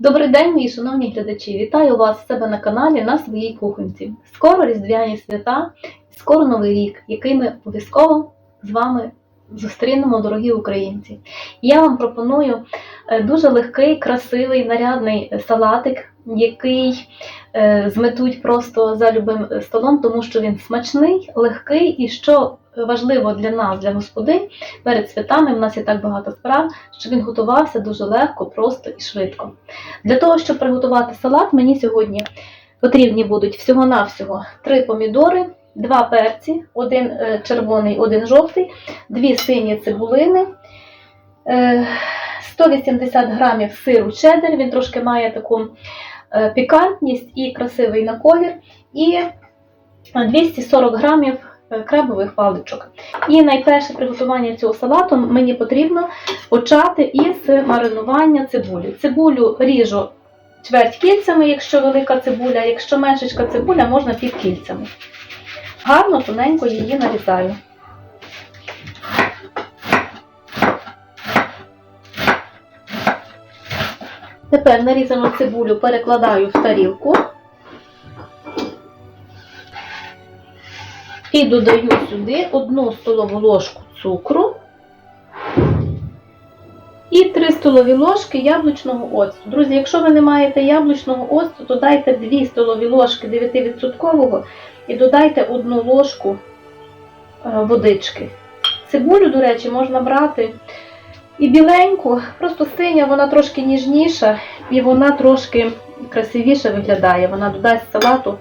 Добрий день, мої шановні глядачі! Вітаю вас в себе на каналі на своїй кухонці. Скоро різдвяні свята, скоро новий рік, який ми обов'язково з вами зустрінемо, дорогі українці. Я вам пропоную е, дуже легкий, красивий, нарядний салатик, який е, зметуть просто за любим столом, тому що він смачний, легкий і що важливо для нас, для господинь, перед святами в нас є так багато справ, що він готувався дуже легко, просто і швидко. Для того, щоб приготувати салат, мені сьогодні потрібні будуть всього-навсього 3 помідори, 2 перці, один е, червоний, один жовтий, 2 сині цибулини, е, 180 грамів сиру чеддер, він трошки має таку е, пікантність і красивий на колір, і 240 грамів е, крабових паличок. І найперше приготування цього салату мені потрібно почати із маринування цибулі. Цибулю ріжу чверть кільцями, якщо велика цибуля, якщо меншечка цибуля, можна пів кільцями. Гарно тоненько її нарізаю. Тепер нарізану цибулю перекладаю в тарілку і додаю сюди одну столову ложку цукру і 3 столові ложки яблучного оцту. Друзі, якщо ви не маєте яблучного оцту, то дайте 2 столові ложки 9% і додайте одну ложку е, водички. Цибулю, до речі, можна брати і біленьку, просто синя, вона трошки ніжніша і вона трошки красивіше виглядає. Вона додасть салату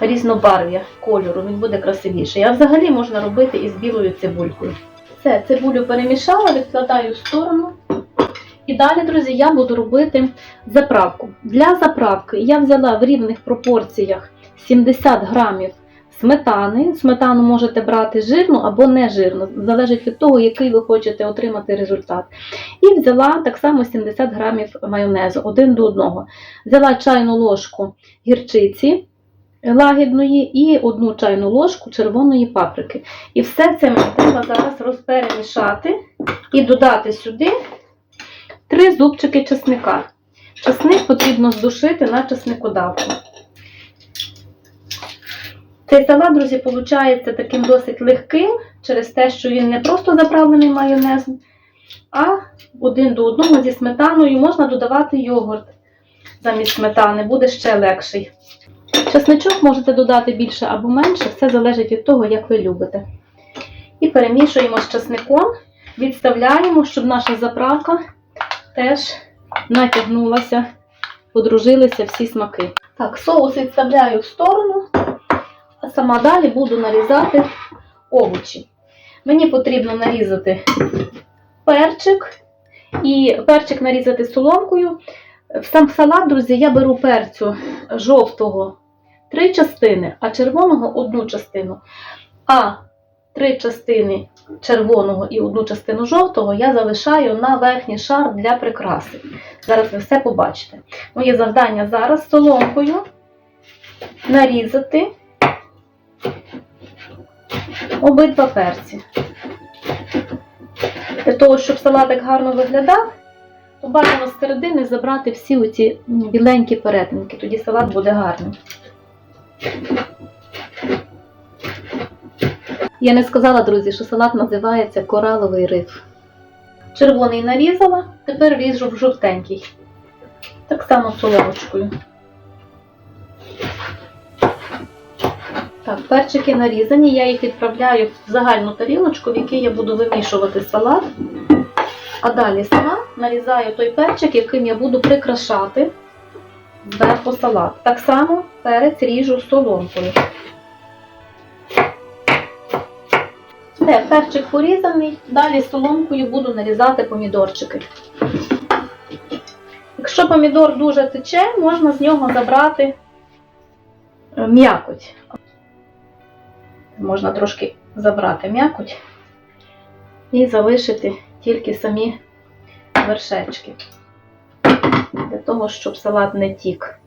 різнобарв'я кольору, він буде красивіший. А взагалі можна робити із білою цибулькою. Все, цибулю перемішала, відкладаю в сторону. І далі, друзі, я буду робити заправку. Для заправки я взяла в рівних пропорціях 70 грамів сметани. Сметану можете брати жирну або не жирну, залежить від того, який ви хочете отримати результат. І взяла так само 70 грамів майонезу один до одного. Взяла чайну ложку гірчиці лагідної і одну чайну ложку червоної паприки. І все це мені треба зараз розперемішати і додати сюди 3 зубчики чесника. Чесник потрібно здушити на чесникодавку. Цей салат, друзі, виходить таким досить легким через те, що він не просто заправлений майонезом, а один до одного зі сметаною можна додавати йогурт замість сметани, буде ще легший. Чесничок можете додати більше або менше, все залежить від того, як ви любите. І перемішуємо з чесником, відставляємо, щоб наша заправка теж натягнулася, подружилися всі смаки. Так, соус відставляю в сторону, а сама далі буду нарізати овочі. Мені потрібно нарізати перчик і перчик нарізати соломкою. В сам салат, друзі, я беру перцю жовтого три частини, а червоного одну частину. А три частини червоного і одну частину жовтого я залишаю на верхній шар для прикраси. Зараз ви все побачите. Моє завдання зараз соломкою нарізати обидва перці. Для того, щоб салатик гарно виглядав, то бажано з середини забрати всі оці біленькі перетинки, тоді салат буде гарний. Я не сказала, друзі, що салат називається кораловий риф. Червоний нарізала, тепер ріжу в жовтенький. Так само соломочкою. Так, перчики нарізані, я їх відправляю в загальну тарілочку, в якій я буду вимішувати салат. А далі сама нарізаю той перчик, яким я буду прикрашати зверху салат. Так само перець ріжу соломкою. Все, перчик порізаний, далі соломкою буду нарізати помідорчики. Якщо помідор дуже тече, можна з нього забрати е, м'якоть. Можна трошки забрати м'якоть і залишити тільки самі вершечки того, щоб салат не тік.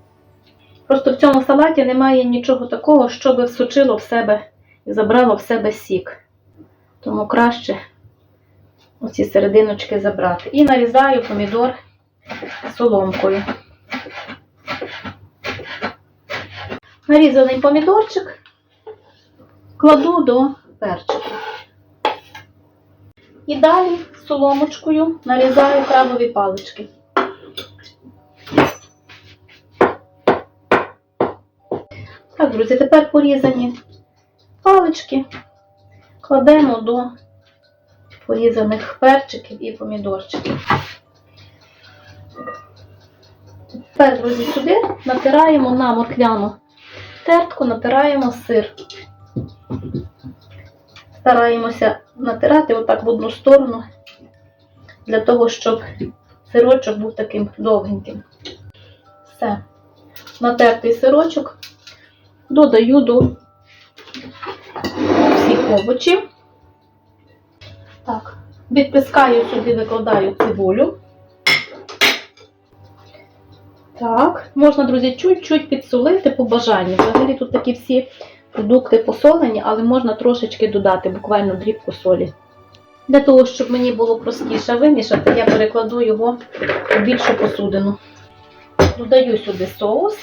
Просто в цьому салаті немає нічого такого, що би всучило в себе і забрало в себе сік. Тому краще оці серединочки забрати. І нарізаю помідор соломкою. Нарізаний помідорчик кладу до перчика. І далі соломочкою нарізаю крабові палички. Друзі, тепер порізані палички кладемо до порізаних перчиків і помідорчиків. Тепер, друзі, сюди натираємо на морквяну тертку, натираємо сир. Стараємося натирати отак в одну сторону, для того, щоб сирочок був таким довгеньким. Все. Натертий сирочок додаю до всіх овочів. Так, відтискаю сюди, викладаю цибулю. Так, можна, друзі, чуть-чуть підсолити по бажанню. Взагалі тут такі всі продукти посолені, але можна трошечки додати, буквально дрібку солі. Для того, щоб мені було простіше вимішати, я перекладу його в більшу посудину. Додаю сюди соус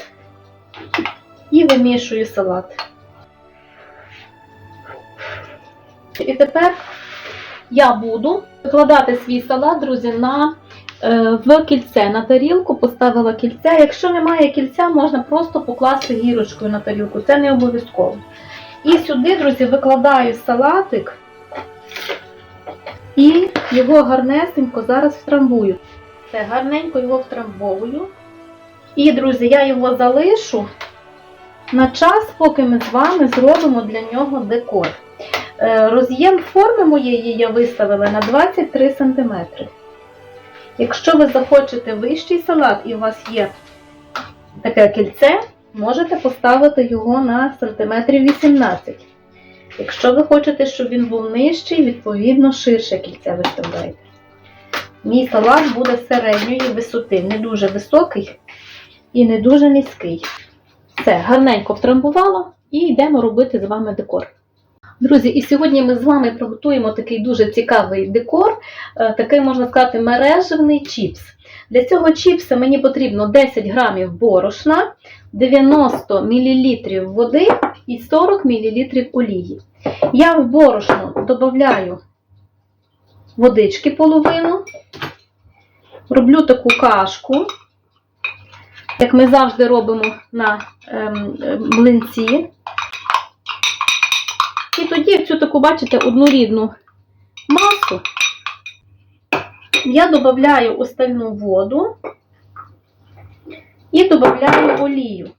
і вимішую салат. І тепер я буду викладати свій салат, друзі, на, е, в кільце. На тарілку поставила кільце. Якщо немає кільця, можна просто покласти гірочкою на тарілку. Це не обов'язково. І сюди, друзі, викладаю салатик і його гарнесенько зараз втрамбую. Це гарненько його втрамбовую. І, друзі, я його залишу на час, поки ми з вами зробимо для нього декор. Е, Роз'єм форми моєї я виставила на 23 см. Якщо ви захочете вищий салат і у вас є таке кільце, можете поставити його на сантиметрів 18. Якщо ви хочете, щоб він був нижчий, відповідно ширше кільце виставляєте. Мій салат буде середньої висоти, не дуже високий і не дуже низький. Все, гарненько втрамбувала і йдемо робити з вами декор. Друзі, і сьогодні ми з вами приготуємо такий дуже цікавий декор, е, такий, можна сказати, мережевний чіпс. Для цього чіпса мені потрібно 10 грамів борошна, 90 мл води і 40 мл олії. Я в борошно додаю водички половину, роблю таку кашку, як ми завжди робимо на ем, ем, млинці. І тоді цю таку, бачите, однорідну масу я додаю остальну воду і додаю олію.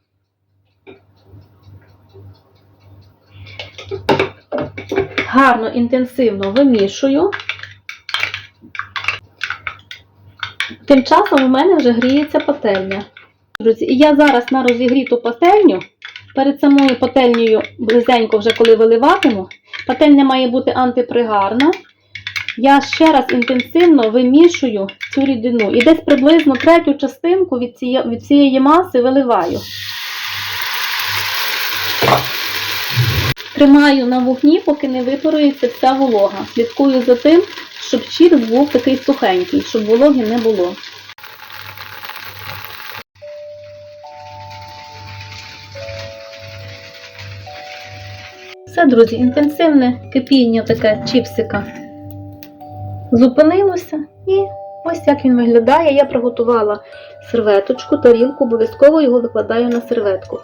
Гарно, інтенсивно вимішую. Тим часом у мене вже гріється пательня. Друзі, я зараз на розігріту пательню Перед самою пательнею близенько, вже коли виливатиму, пательня має бути антипригарна. Я ще раз інтенсивно вимішую цю рідину і десь приблизно третю частинку від цієї, від цієї маси виливаю. Тримаю на вогні, поки не випарується вся волога. Слідкую за тим, щоб чіпс був такий сухенький, щоб вологи не було. Все, друзі, інтенсивне кипіння таке чіпсика зупинилося. І ось як він виглядає. Я приготувала серветочку, тарілку, обов'язково його викладаю на серветку.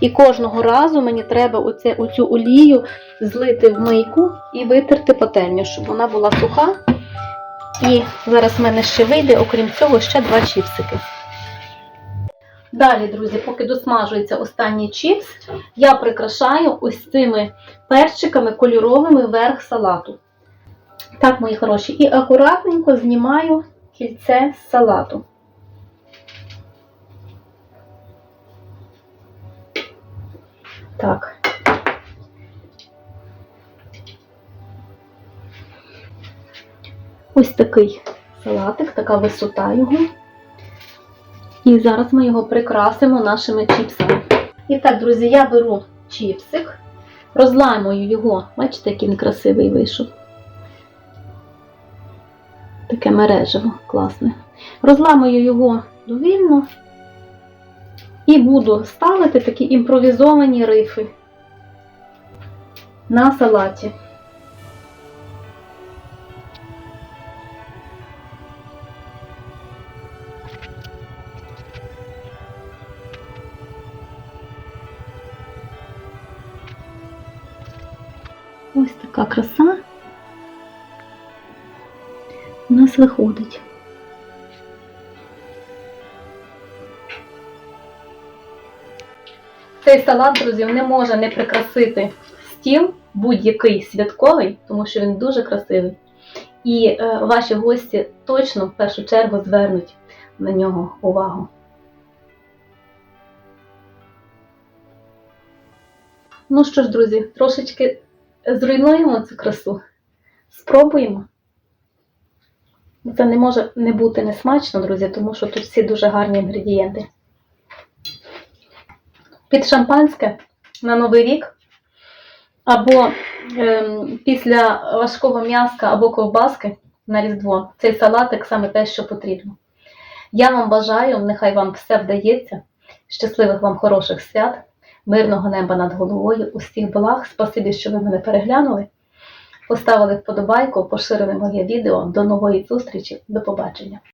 І кожного разу мені треба оце, оцю олію злити в мийку і витерти пательню, щоб вона була суха. І зараз в мене ще вийде, окрім цього, ще два чіпсики. Далі, друзі, поки досмажується останній чіпс, я прикрашаю ось цими перчиками кольоровими верх салату. Так, мої хороші, і акуратненько знімаю кільце з салату. Так. Ось такий салатик, така висота його. І зараз ми його прикрасимо нашими чіпсами. І так, друзі, я беру чіпсик, розламую його. Бачите, який він красивий вийшов. Таке мережево класне. Розламую його довільно І буду ставити такі імпровізовані рифи на салаті. Така краса у нас виходить. Цей салат, друзі, не може не прикрасити стіл будь-який святковий, тому що він дуже красивий. І е, ваші гості точно в першу чергу звернуть на нього увагу. Ну що ж, друзі, трошечки зруйнуємо цю красу. Спробуємо. Це не може не бути несмачно, друзі, тому що тут всі дуже гарні інгредієнти. Під шампанське на Новий рік, або ем, після важкого м'яска або ковбаски на Різдво. Цей салатик саме те, що потрібно. Я вам бажаю, нехай вам все вдається. Щасливих вам хороших свят, мирного неба над головою, усіх благ. Спасибі, що ви мене переглянули. Поставили вподобайку, поширили моє відео. До нової зустрічі, до побачення!